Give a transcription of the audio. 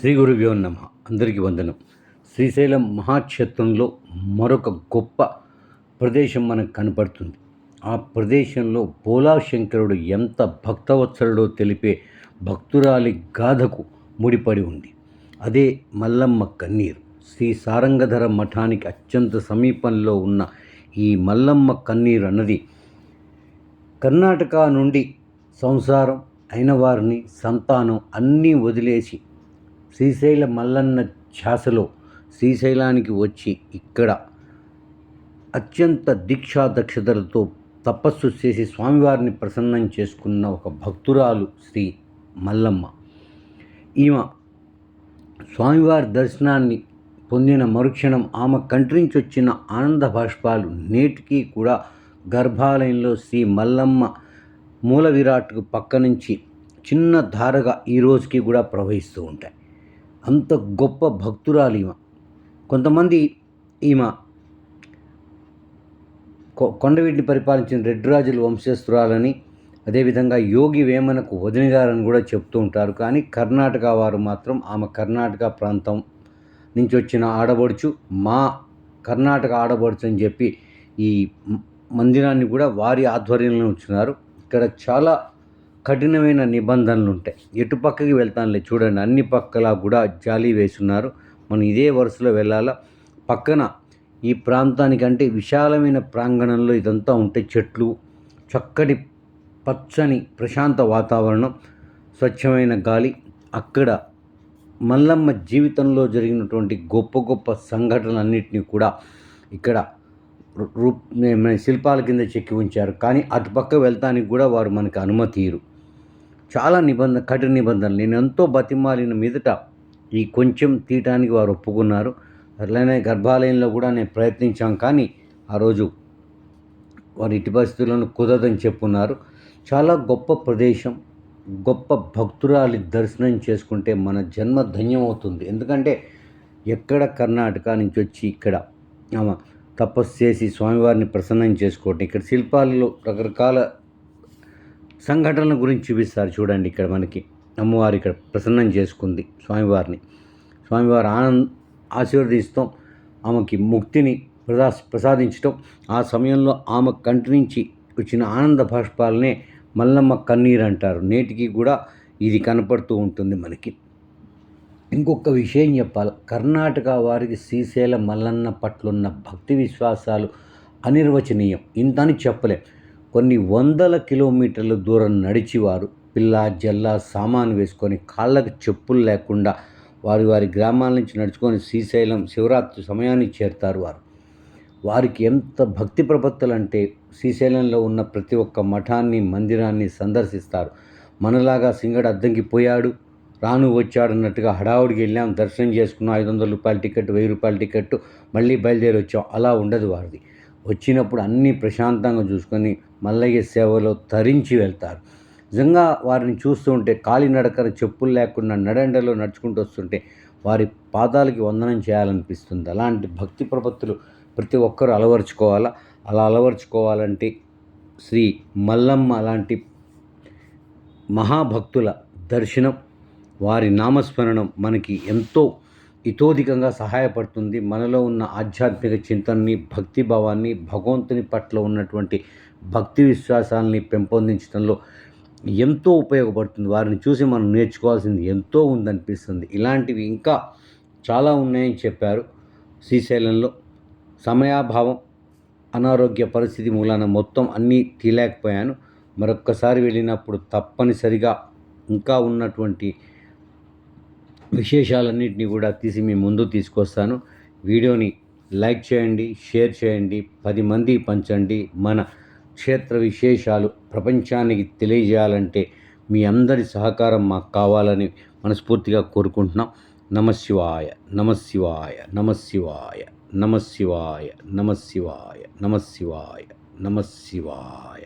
శ్రీ గురుభ్యో నమ. అందరికీ వందనం. శ్రీశైలం మహాక్షేత్రంలో మరొక గొప్ప ప్రదేశం మనకు కనపడుతుంది. ఆ ప్రదేశంలో పోలాశంకరుడు ఎంత భక్తవత్సరుడో తెలిపే భక్తురాలి గాథకు ముడిపడి ఉంది. అదే మల్లమ్మ కన్నీరు. శ్రీ సారంగధర మఠానికి అత్యంత సమీపంలో ఉన్న ఈ మల్లమ్మ కన్నీరు అన్నది కర్ణాటక నుండి సంసారం అయిన వారిని సంతానం అన్నీ వదిలేసి శ్రీశైల మల్లన్న ఛాసలో శ్రీశైలానికి వచ్చి ఇక్కడ అత్యంత దీక్షా దక్షతలతో తపస్సు చేసి స్వామివారిని ప్రసన్నం చేసుకున్న ఒక భక్తురాలు శ్రీ మల్లమ్మ. ఈమె స్వామివారి దర్శనాన్ని పొందిన మరుక్షణం ఆమె కంటి నుంచి వచ్చిన ఆనంద భాష్పాలు నేటికి కూడా గర్భాలయంలో శ్రీ మల్లమ్మ మూల విరాట్కు పక్క నుంచి చిన్న ధారగా ఈ రోజుకి కూడా ప్రవహిస్తూ ఉంటాయి. అంత గొప్ప భక్తురాలు ఈమె. కొంతమంది ఈమె కొ- కొండవీటిని పరిపాలించిన రెడ్డిరాజుల వంశస్థురాలని అదేవిధంగా యోగి వేమనకు వదినగారని కూడా చెప్తూ ఉంటారు. కానీ కర్ణాటక వారు మాత్రం ఆమె కర్ణాటక ప్రాంతం నుంచి వచ్చిన ఆడబడుచు మా కర్ణాటక ఆడబడుచు అని చెప్పి ఈ మందిరాన్ని కూడా వారి ఆధ్వర్యంలో ఉంచున్నారు ఇక్కడ చాలా కఠినమైన నిబంధనలు ఉంటాయి ఎటు పక్కకి వెళ్తానులే చూడండి. అన్ని పక్కలా కూడా జాలీ వేసున్నారు మనం ఇదే వరుసలో వెళ్ళాలా? పక్కన ఈ ప్రాంతానికంటే విశాలమైన ప్రాంగణంలో ఇదంతా ఉంటే చెట్లు చక్కటి పచ్చని ప్రశాంత వాతావరణం స్వచ్ఛమైన గాలి అక్కడ మల్లమ్మ జీవితంలో జరిగినటువంటి గొప్ప గొప్ప సంఘటనలన్నింటినీ కూడా ఇక్కడ రూ రూప్ మన శిల్పాల కింద చెక్కి ఉంచారు. కానీ అటుపక్క వెళ్తానికి కూడా వారు మనకు అనుమతి ఇరు చాలా నిబంధన కఠిన నిబంధనలు. నేను ఎంతో బతిమాలిన మీదట ఈ కొంచెం తీయటానికి వారు ఒప్పుకున్నారు. అట్లనే గర్భాలయంలో కూడా నేను ప్రయత్నించాం కానీ ఆ రోజు వారి ఇటు పరిస్థితులను కుదరదని చెప్పున్నారు. చాలా గొప్ప ప్రదేశం గొప్ప భక్తురాలి దర్శనం చేసుకుంటే మన జన్మ ధన్యమవుతుంది. ఎందుకంటే ఎక్కడ కర్ణాటక నుంచి వచ్చి ఇక్కడ ఆమె తపస్సు చేసి స్వామివారిని ప్రసన్నం చేసుకోవటం ఇక్కడ శిల్పాలలో రకరకాల సంఘటనల గురించి చూపిస్తారు చూడండి ఇక్కడ మనకి. అమ్మవారు ఇక్కడ ప్రసన్నం చేసుకుంది స్వామివారిని. స్వామివారు ఆనంద్ ఆశీర్వదిస్తాం ఆమెకి ముక్తిని ప్రదా ప్రసాదించటం ఆ సమయంలో ఆమె కంటి నుంచి వచ్చిన ఆనంద భాష్పాలనే మల్లమ్మ కన్నీరు అంటారు. నేటికి కూడా ఇది కనపడుతూ ఉంటుంది మనకి. ఇంకొక విషయం చెప్పాలి. కర్ణాటక వారికి శ్రీశైల మల్లన్న పట్లున్న భక్తి విశ్వాసాలు అనిర్వచనీయం. ఇంతని చెప్పలేం. కొన్ని వందల కిలోమీటర్ల దూరం నడిచి వారు పిల్ల జల్ల సామాను వేసుకొని కాళ్ళకు చెప్పులు లేకుండా వారి వారి గ్రామాల నుంచి నడుచుకొని శ్రీశైలం శివరాత్రి సమయానికి చేరుతారు వారు. వారికి ఎంత భక్తి ప్రపత్తులు అంటే శ్రీశైలంలో ఉన్న ప్రతి ఒక్క మఠాన్ని మందిరాన్ని సందర్శిస్తారు. మనలాగా సింగడు అద్దంకి పోయాడు రాను వచ్చాడు అన్నట్టుగా హడావుడికి వెళ్ళాం దర్శనం చేసుకున్నాం ఐదు వందల రూపాయల టికెట్ వెయ్యి రూపాయల టికెట్ మళ్ళీ బయలుదేరి వచ్చాం. అలా ఉండదు వారిది. వచ్చినప్పుడు అన్నీ ప్రశాంతంగా చూసుకొని మల్లయ్య సేవలో తరించి వెళ్తారు. నిజంగా వారిని చూస్తూ ఉంటే కాలినడకన చెప్పులు లేకుండా నడండలో నడుచుకుంటూ వస్తుంటే వారి పాదాలకి వందనం చేయాలనిపిస్తుంది. అలాంటి భక్తి ప్రపత్తులు ప్రతి ఒక్కరూ అలవరుచుకోవాలా? అలా అలవరుచుకోవాలంటే శ్రీ మల్లమ్మ లాంటి మహాభక్తుల దర్శనం వారి నామస్మరణం మనకి ఎంతో ఇతోధికంగా సహాయపడుతుంది. మనలో ఉన్న ఆధ్యాత్మిక చింతనని భక్తి భావాన్ని భగవంతుని పట్ల ఉన్నటువంటి భక్తి విశ్వాసాలని పెంపొందించడంలో ఎంతో ఉపయోగపడుతుంది. వారిని చూసి మనం నేర్చుకోవాల్సింది ఎంతో ఉందనిపిస్తుంది. ఇలాంటివి ఇంకా చాలా ఉన్నాయని చెప్పారు శ్రీశైలంలో. సమయాభావం అనారోగ్య పరిస్థితి మూలాన మొత్తం అన్నీ తీయలేకపోయాను. మరొక్కసారి వెళ్ళినప్పుడు తప్పనిసరిగా ఇంకా ఉన్నటువంటి విశేషాలన్నింటినీ కూడా తీసి మీ ముందు తీసుకొస్తాను. వీడియోని లైక్ చేయండి షేర్ చేయండి పది మంది పంచండి. మన క్షేత్ర విశేషాలు ప్రపంచానికి తెలియజేయాలంటే మీ అందరి సహకారం మాకు కావాలని మనస్ఫూర్తిగా కోరుకుంటున్నాం. నమశివాయ నమశివాయ నమశివాయ నమశివాయ నమశివాయ నమశివాయ నమశివాయ